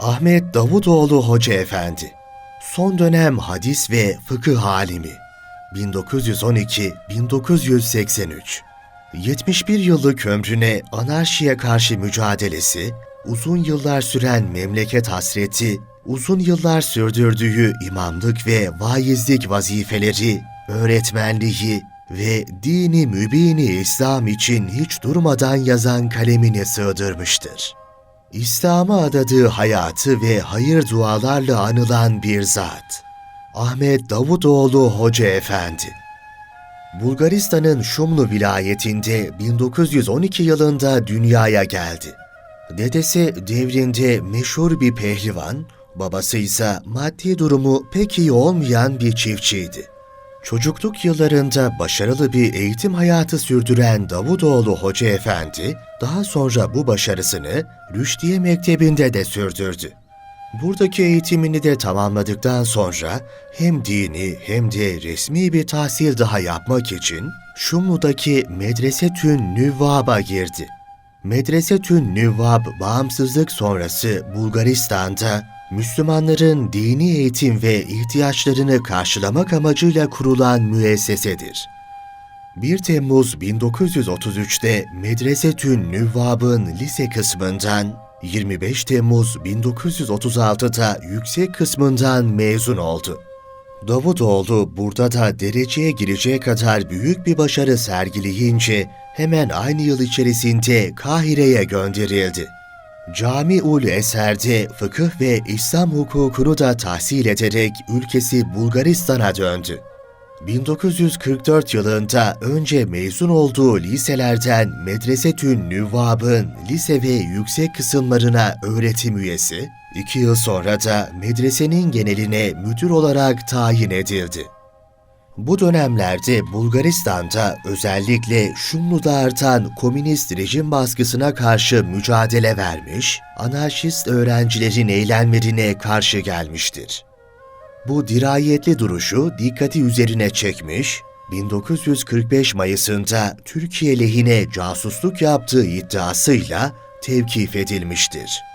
Ahmet Davutoğlu Hoca Efendi. Son dönem hadis ve fıkıh alimi. 1912-1983 71 yıllık ömrüne anarşiye karşı mücadelesi, uzun yıllar süren memleket hasreti, uzun yıllar sürdürdüğü imamlık ve vaizlik vazifeleri, öğretmenliği ve dini mübini İslam için hiç durmadan yazan kalemine sığdırmıştır. İslam'a adadığı hayatı ve hayır dualarla anılan bir zat. Ahmet Davutoğlu Hoca Efendi Bulgaristan'ın Şumlu vilayetinde 1912 yılında dünyaya geldi. Dedesi devrinde meşhur bir pehlivan, babası ise maddi durumu pek iyi olmayan bir çiftçiydi. Çocukluk yıllarında başarılı bir eğitim hayatı sürdüren Davutoğlu Hoca Efendi, daha sonra bu başarısını Rüşdiye Mektebi'nde de sürdürdü. Buradaki eğitimini de tamamladıktan sonra hem dini hem de resmi bir tahsil daha yapmak için Şumlu'daki Medresetün Nüvvab'a girdi. Medresetün Nüvvab bağımsızlık sonrası Bulgaristan'da Müslümanların dini eğitim ve ihtiyaçlarını karşılamak amacıyla kurulan müessesedir. 1 Temmuz 1933'te Medresetün Nüvvab'ın lise kısmından 25 Temmuz 1936'da yüksek kısmından mezun oldu. Davutoğlu burada da dereceye girecek kadar büyük bir başarı sergileyince hemen aynı yıl içerisinde Kahire'ye gönderildi. Camiul Eser'de fıkıh ve İslam hukukunu da tahsil ederek ülkesi Bulgaristan'a döndü. 1944 yılında önce mezun olduğu liselerden Medresetün Nüvvab'ın lise ve yüksek kısımlarına öğretim üyesi, iki yıl sonra da medresenin geneline müdür olarak tayin edildi. Bu dönemlerde Bulgaristan'da özellikle Şumlu'da artan komünist rejim baskısına karşı mücadele vermiş, anarşist öğrencilerin eylemlerine karşı gelmiştir. Bu dirayetli duruşu dikkati üzerine çekmiş, 1945 Mayıs'ında Türkiye lehine casusluk yaptığı iddiasıyla tevkif edilmiştir.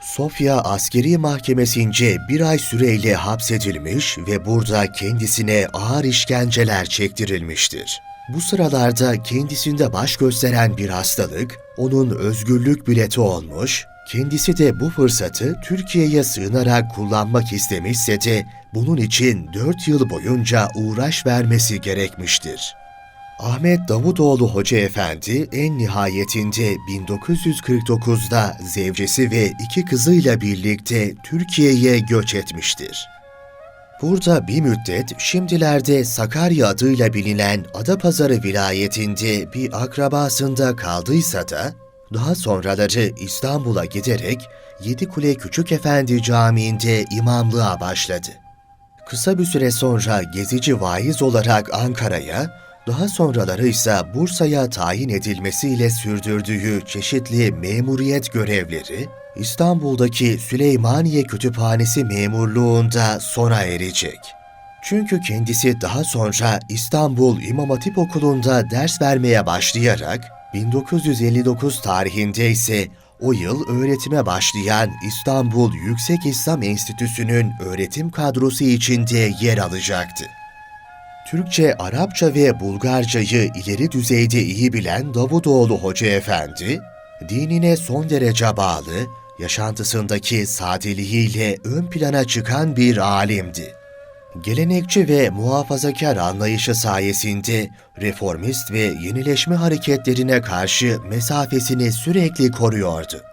Sofya Askeri Mahkemesi'nce bir ay süreyle hapsedilmiş ve burada kendisine ağır işkenceler çektirilmiştir. Bu sıralarda kendisinde baş gösteren bir hastalık, onun özgürlük bileti olmuş, kendisi de bu fırsatı Türkiye'ye sığınarak kullanmak istemişse de bunun için 4 yıl boyunca uğraş vermesi gerekmiştir. Ahmet Davutoğlu Hoca Efendi en nihayetinde 1949'da zevcesi ve iki kızıyla birlikte Türkiye'ye göç etmiştir. Burada bir müddet şimdilerde Sakarya adıyla bilinen Adapazarı vilayetinde bir akrabasında kaldıysa da daha sonraları İstanbul'a giderek Yedikule Küçük Efendi Camii'nde imamlığa başladı. Kısa bir süre sonra gezici vaiz olarak Ankara'ya, daha sonraları ise Bursa'ya tayin edilmesiyle sürdürdüğü çeşitli memuriyet görevleri, İstanbul'daki Süleymaniye Kütüphanesi memurluğunda sona erecek. Çünkü kendisi daha sonra İstanbul İmam Hatip Okulu'nda ders vermeye başlayarak 1959 tarihinde ise o yıl öğretime başlayan İstanbul Yüksek İslam Enstitüsü'nün öğretim kadrosu içinde yer alacaktı. Türkçe, Arapça ve Bulgarcayı ileri düzeyde iyi bilen Davutoğlu Hoca Efendi, dinine son derece bağlı, yaşantısındaki sadeliğiyle ön plana çıkan bir alimdi. Gelenekçi ve muhafazakar anlayışı sayesinde reformist ve yenileşme hareketlerine karşı mesafesini sürekli koruyordu.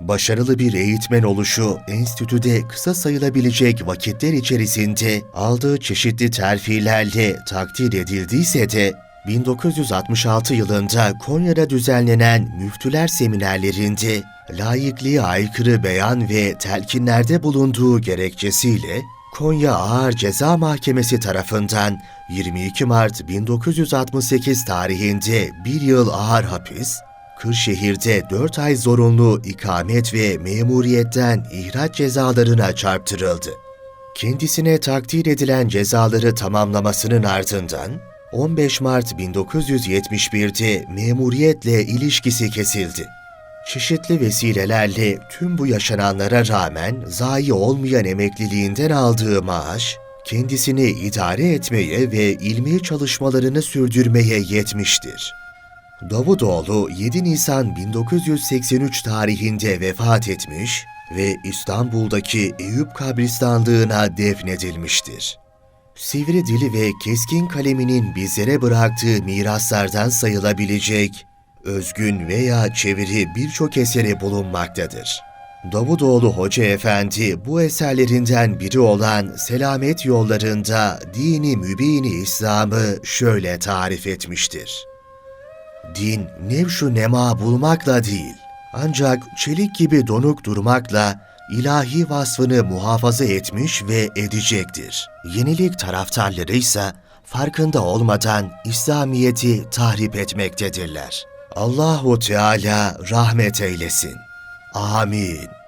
Başarılı bir eğitmen oluşu enstitüde kısa sayılabilecek vakitler içerisinde aldığı çeşitli terfilerle takdir edildiyse de 1966 yılında Konya'da düzenlenen müftüler seminerlerinde laikliğe aykırı beyan ve telkinlerde bulunduğu gerekçesiyle Konya Ağır Ceza Mahkemesi tarafından 22 Mart 1968 tarihinde bir yıl ağır hapis, Kırşehir'de 4 ay zorunlu ikamet ve memuriyetten ihraç cezalarına çarptırıldı. Kendisine takdir edilen cezaları tamamlamasının ardından 15 Mart 1971'de memuriyetle ilişkisi kesildi. Çeşitli vesilelerle tüm bu yaşananlara rağmen zayi olmayan emekliliğinden aldığı maaş, kendisini idare etmeye ve ilmi çalışmalarını sürdürmeye yetmiştir. Davutoğlu 7 Nisan 1983 tarihinde vefat etmiş ve İstanbul'daki Eyüp kabristanlığına defnedilmiştir. Sivri dili ve keskin kaleminin bizlere bıraktığı miraslardan sayılabilecek özgün veya çeviri birçok eseri bulunmaktadır. Davutoğlu Hoca Efendi bu eserlerinden biri olan Selamet Yollarında Dini Mübini İslam'ı şöyle tarif etmiştir. Din nevşu nema bulmakla değil, ancak çelik gibi donuk durmakla ilahi vasfını muhafaza etmiş ve edecektir. Yenilik taraftarları ise farkında olmadan İslamiyeti tahrip etmektedirler. Allahu Teala rahmet eylesin. Amin.